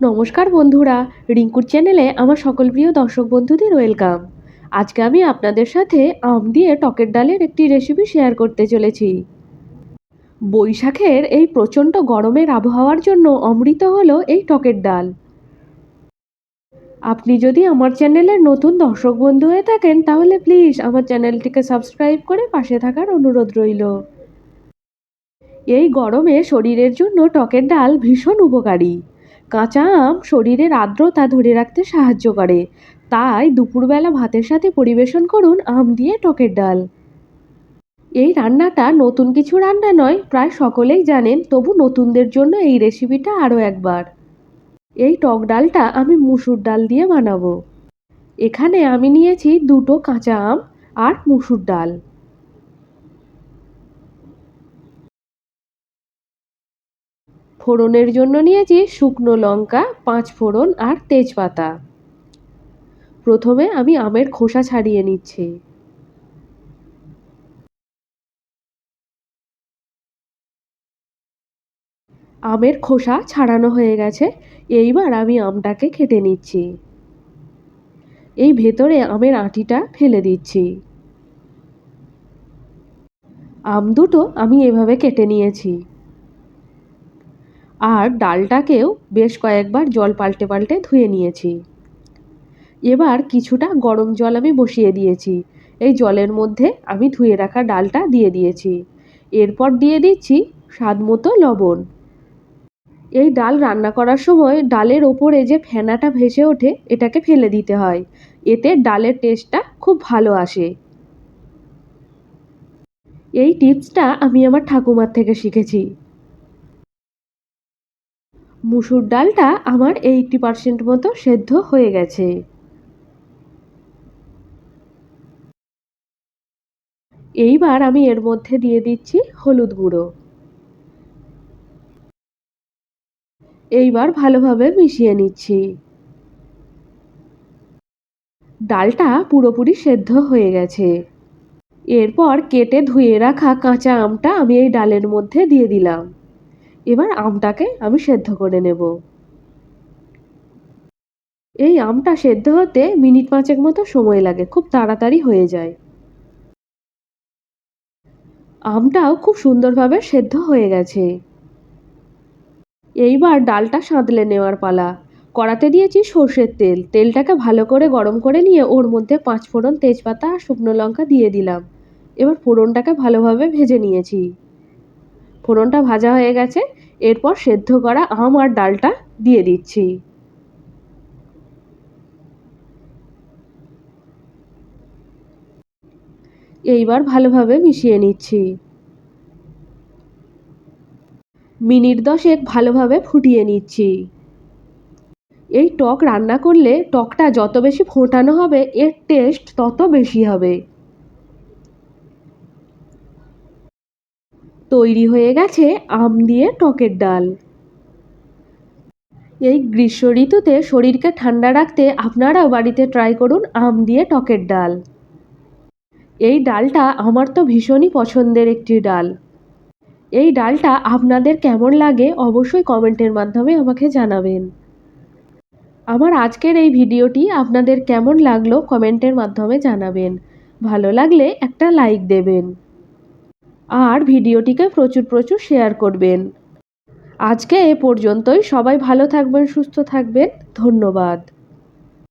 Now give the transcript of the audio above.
নমস্কার বন্ধুরা, রিঙ্কুর চ্যানেলে আমার সকল প্রিয় দর্শক বন্ধুদের ওয়েলকাম। আজকে আমি আপনাদের সাথে আম দিয়ে টকের ডালের একটি রেসিপি শেয়ার করতে চলেছি। বৈশাখের এই প্রচণ্ড গরমের আবহাওয়ার জন্য অমৃত হলো এই টকের ডাল। আপনি যদি আমার চ্যানেলের নতুন দর্শক বন্ধু হয়ে থাকেন, তাহলে প্লিজ আমার চ্যানেলটিকে সাবস্ক্রাইব করে পাশে থাকার অনুরোধ রইল। এই গরমে শরীরের জন্য টকের ডাল ভীষণ উপকারী। কাঁচা আম শরীরের আর্দ্রতা ধরে রাখতে সাহায্য করে। তাই দুপুরবেলা ভাতের সাথে পরিবেশন করুন আম দিয়ে টকের ডাল। এই রান্নাটা নতুন কিছু রান্না নয়, প্রায় সকলেই জানেন, তবু নতুনদের জন্য এই রেসিপিটা আরও একবার। এই টক ডালটা আমি মুসুর ডাল দিয়ে বানাবো। এখানে আমি নিয়েছি দুটো কাঁচা আম আর মুসুর ডাল। ফোড়নের জন্য নিয়েছি শুকনো লঙ্কা, পাঁচ ফোড়ন আর তেজপাতা। প্রথমে আমি আমের খোসা ছাড়িয়ে নিচ্ছি। আমের খোসা ছাড়ানো হয়ে গেছে, এইবার আমি আমটাকে কেটে নিচ্ছি। এই ভেতরে আমের আঁটিটা ফেলে দিচ্ছি। আম দুটো আমি এভাবে কেটে নিয়েছি। আর ডালটাকেও বেশ কয়েকবার জল পাল্টে পাল্টে ধুয়ে নিয়েছি। এবার কিছুটা গরম জল আমি বসিয়ে দিয়েছি। এই জলের মধ্যে আমি ধুয়ে রাখা ডালটা দিয়ে দিয়েছি। এরপর দিয়ে দিচ্ছি স্বাদ মতো লবণ। এই ডাল রান্না করার সময় ডালের ওপরে যে ফেনাটা ভেসে ওঠে, এটাকে ফেলে দিতে হয়। এতে ডালের টেস্টটা খুব ভালো আসে। এই টিপসটা আমি আমার ঠাকুমার থেকে শিখেছি। মুসুর ডালটা আমার এইটটি পারসেন্ট মতো সেদ্ধ হয়ে গেছে। এইবার আমি এর মধ্যে দিয়ে দিচ্ছি হলুদ গুঁড়ো। এইবার ভালোভাবে মিশিয়ে নিচ্ছি। ডালটা পুরোপুরি সেদ্ধ হয়ে গেছে। এরপর কেটে ধুয়ে রাখা কাঁচা আমটা আমি এই ডালের মধ্যে দিয়ে দিলাম। এবার আমটাকে আমি সেদ্ধ করে নেব। এই আমটা সেদ্ধ হতে মিনিট পাঁচেক মতো সময় লাগে, খুব তাড়াতাড়ি হয়ে যায়। আমটাও খুব সুন্দরভাবে সেদ্ধ হয়ে গেছে। এইবার ডালটা সাঁতলে নেওয়ার পালা। কড়াতে দিয়েছি সর্ষের তেল। তেলটাকে ভালো করে গরম করে নিয়ে ওর মধ্যে পাঁচ ফোড়ন তেজপাতা আর শুকনো লঙ্কা দিয়ে দিলাম। এবার ফোড়নটাকে ভালোভাবে ভেজে নিয়েছি। ফোড়নটা ভাজা হয়ে গেছে। এরপর সেদ্ধ করা আম আর ডালটা দিয়ে দিচ্ছি। এইবার ভালোভাবে মিশিয়ে নিচ্ছি। মিনিট দশেক ভালোভাবে ফুটিয়ে নিচ্ছি। এই টক রান্না করলে টকটা যত বেশি ফোটানো হবে, এর টেস্ট তত বেশি হবে। তৈরি হয়ে গেছে আম দিয়ে টকের ডাল। এই গ্রীষ্ম ঋতুতে শরীরকে ঠান্ডা রাখতে আপনারাও বাড়িতে ট্রাই করুন আম দিয়ে টকের ডাল। এই ডালটা আমার তো ভীষণই পছন্দের একটি ডাল। এই ডালটা আপনাদের কেমন লাগে অবশ্যই কমেন্টের মাধ্যমে আমাকে জানাবেন। আমার আজকের এই ভিডিওটি আপনাদের কেমন লাগল কমেন্টের মাধ্যমে জানাবেন। ভালো লাগলে একটা লাইক দেবেন। আর ভিডিওটিকে প্রচুর প্রচুর শেয়ার করবেন। আজকে এ পর্যন্তই। সবাই ভালো থাকবেন, সুস্থ থাকবেন। ধন্যবাদ।